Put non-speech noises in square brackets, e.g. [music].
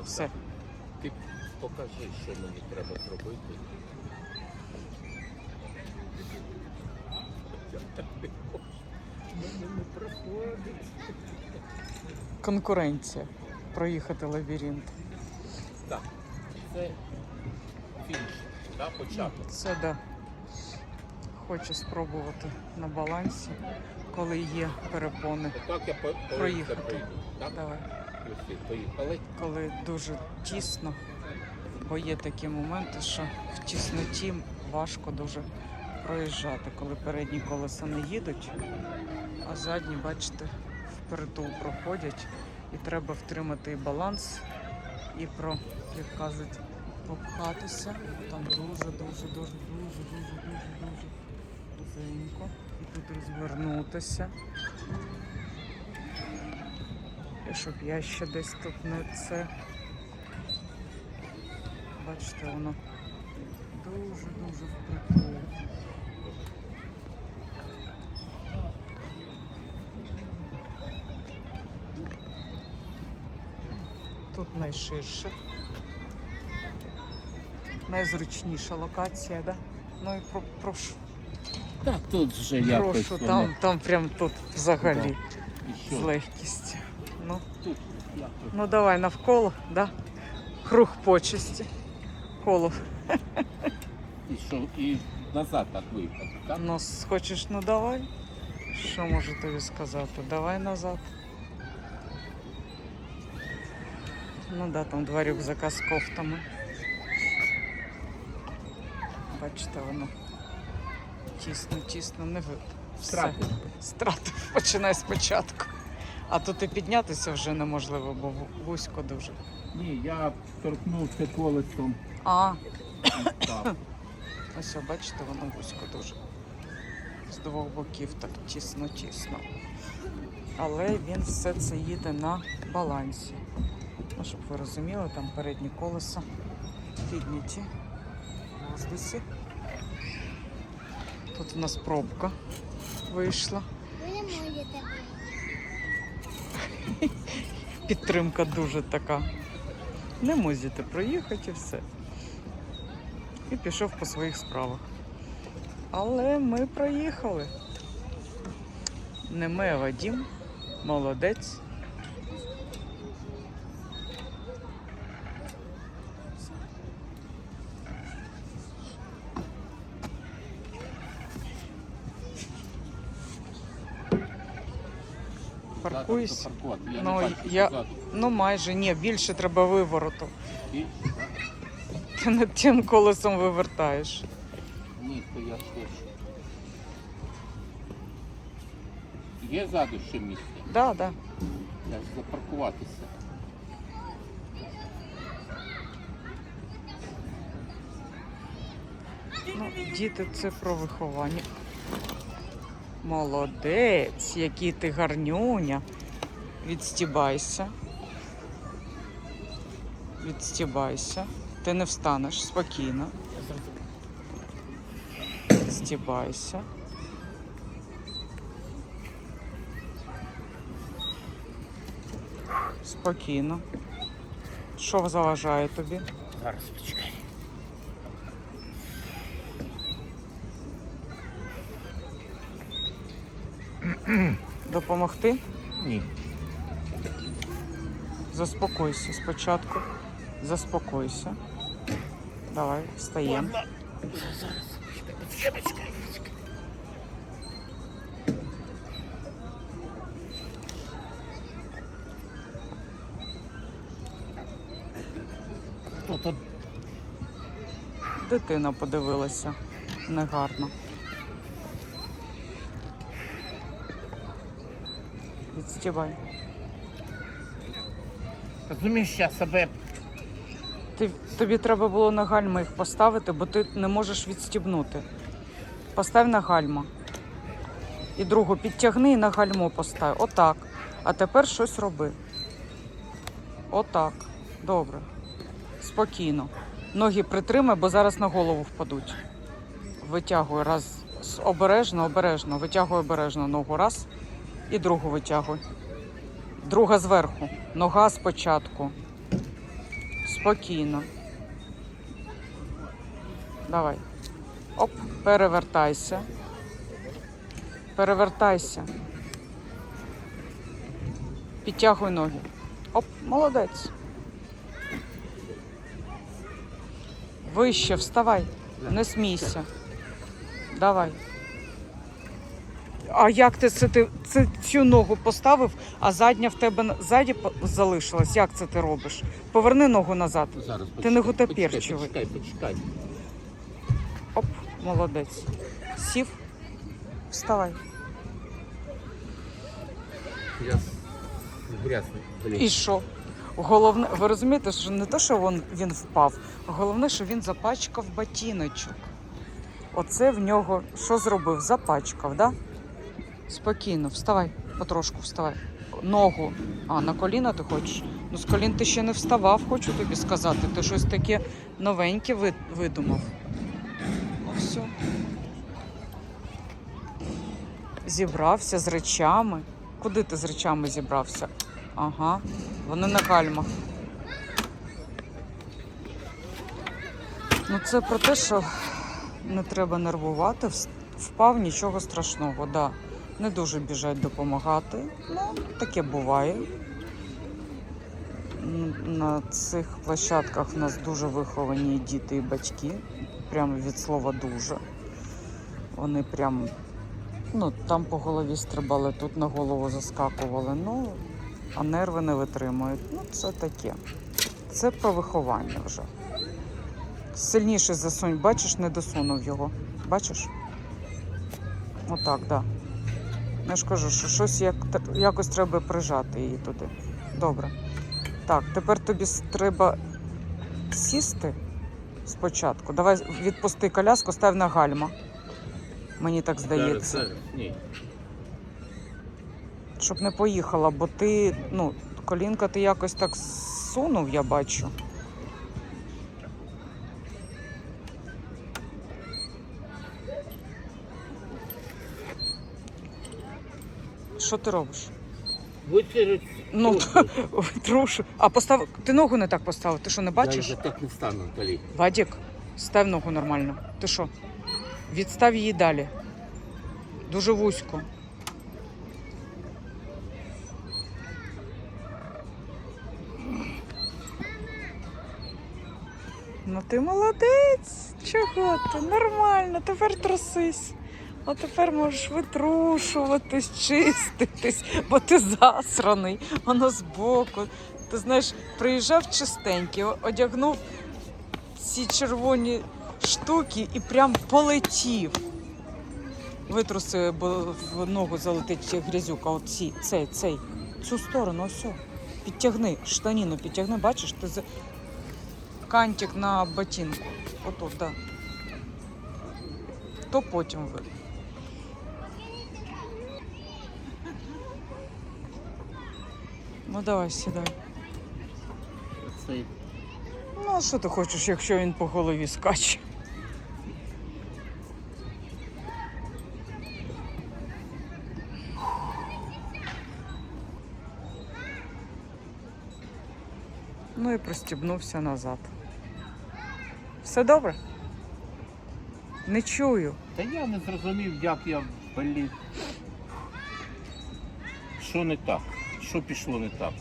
Так, Все. Ти покажи, що мені треба зробити. Я так не можу. В не проходить. Конкуренція. Проїхати лабіринт. Так, це фініш, да, початок. Це да. Хочу спробувати на балансі, коли є перепони. Отак я по Проїхати. прийду. Так? Давай. Ось, Поїхали. Коли дуже тісно, бо є такі моменти, що в тісноті важко дуже проїжджати, коли передні колеса не їдуть, а задні, бачите, впритул проходять, і треба втримати баланс, і про, як кажуть, попхатися. Там дуже, дуже, дуже, дуже, дуже, дуже. І тут розвернутися. І щоб я ще десь тут не це. Бачите, воно дуже-дуже впритул. Тут найширше. Найзручніша локація, да? Ну і про, прошу, Так, тут вже якось прошу, там, там прям тут взагалі І з легкістю. Ну. Тут якось. Ну давай навколо, да? Круг почесті. Коло. І що? І назад так виїхати, так? Ну, с- хочеш, ну давай. Що можу тобі сказати? Давай назад. Ну да, там два рюкзака з кофтами. Бачите, воно тісно, тісно, не ви. Все. Втратив. Стратив, починай спочатку. А тут і піднятися вже неможливо, бо вузько дуже. Ні, я торкнувся колесом. А, впав. [coughs] Ось, бачите, воно вузько дуже. З двох боків так тісно-тісно. Але він все це їде на балансі. Ну, щоб ви розуміли, там передні колеса підняті в воздусі. Тут у нас пробка вийшла. Ви не можете. Підтримка дуже така. Не можете проїхати і все. І пішов по своїх справах. Але ми проїхали. Не ми, а Вадім. Молодець. Я Ну, я- Ну майже ні, більше треба вивороту. Ти над тим колесом вивертаєш. Ні, то я хочу. Є ззаду ще місце? Да, да. Я ж запаркуватися. Ну, діти, це про виховання. Молодець, який ти гарнюня. Відстібайся. Відстібайся. Ти не встанеш спокійно. Відстібайся. Спокійно. Що заважає тобі? Зараз Допомогти? Ні. Заспокойся спочатку. Заспокойся. Давай, встаємо. Зараз. Дитина подивилася. Негарно. Відстібай. Розумієш, я себе Ти, тобі треба було на гальма їх поставити, бо ти не можеш відстібнути. Постав на гальма. І другу підтягни і на гальмо постав. Отак. А тепер щось роби. Отак. Добре. Спокійно. Ноги притримай, бо зараз на голову впадуть. Витягуй раз. Обережно, обережно. Витягуй обережно ногу. Раз. І другу витягуй. Друга зверху. Нога спочатку. Спокійно. Давай. Оп, перевертайся. Перевертайся. Підтягуй ноги. Оп, молодець. Вище, вставай. Не смійся. Давай. А як ти це ти це, цю ногу поставив, а задня в тебе ззаді залишилась? Як це ти робиш? Поверни ногу назад. Зараз Ти не почекай, гутоперчивий. Почекай, почекай. Оп, молодець. Сів. Вставай. Я грязний. І що? Головне, ви розумієте, що не те, що він, він впав, головне, що він запачкав ботиночок. Оце в нього що зробив? Запачкав, да? Спокійно, вставай, потрошку вставай. Ногу. А, на коліна ти хочеш? Ну, з колін ти ще не вставав, хочу тобі сказати. Ти щось таке новеньке видумав. Ну все. Зібрався з речами. Куди ти з речами зібрався? Ага, вони на гальмах. Ну, це про те, що не треба нервувати. Впав нічого страшного, да. Не дуже біжать допомагати. Ну, таке буває. На цих площадках в нас дуже виховані діти і батьки. Прямо від слова дуже. Вони прям, ну, там по голові стрибали, тут на голову заскакували. Ну, а нерви не витримують. Ну, це таке. Це про виховання вже. Сильніше засунь, бачиш, не досунув його. Бачиш? Отак, так. Да. Я ж кажу, що щось як, якось треба прижати її туди. Добре. Так, тепер тобі треба сісти спочатку. Давай відпусти коляску, став на гальма. Мені так здається. Зараз, зараз. Ні. щоб не поїхала, бо ти, ну, колінка ти якось так сунув, я бачу. Що ти робиш? Витягнуть. Ну. [laughs] Трушу. А постав. Ти ногу не так поставив. Ти що, не Я бачиш? вже так не стану, Наталі. Вадік, став ногу нормально. Ти що? Відстав її далі. Дуже вузько. Ну ти молодець. Чого ти? Нормально, тепер трусись. А тепер можеш витрушуватись, чиститись, бо ти засраний, воно збоку. Ти знаєш, приїжджав чистенький, одягнув ці червоні штуки і прям полетів. Витруси, бо в ногу залетить грязюка. От ці, цей, цей, цю сторону, ось. Підтягни, штаніну підтягни, бачиш, ти за... кантик на ботинку. Отут, так. Да. То потім ви. Ну давай, сідай. Цей. Ну, а що ти хочеш, якщо він по голові скаче? Ну і пристібнувся назад. Все добре? Не чую. Та я не зрозумів, як я, блін. Що не так? Що пішло не так?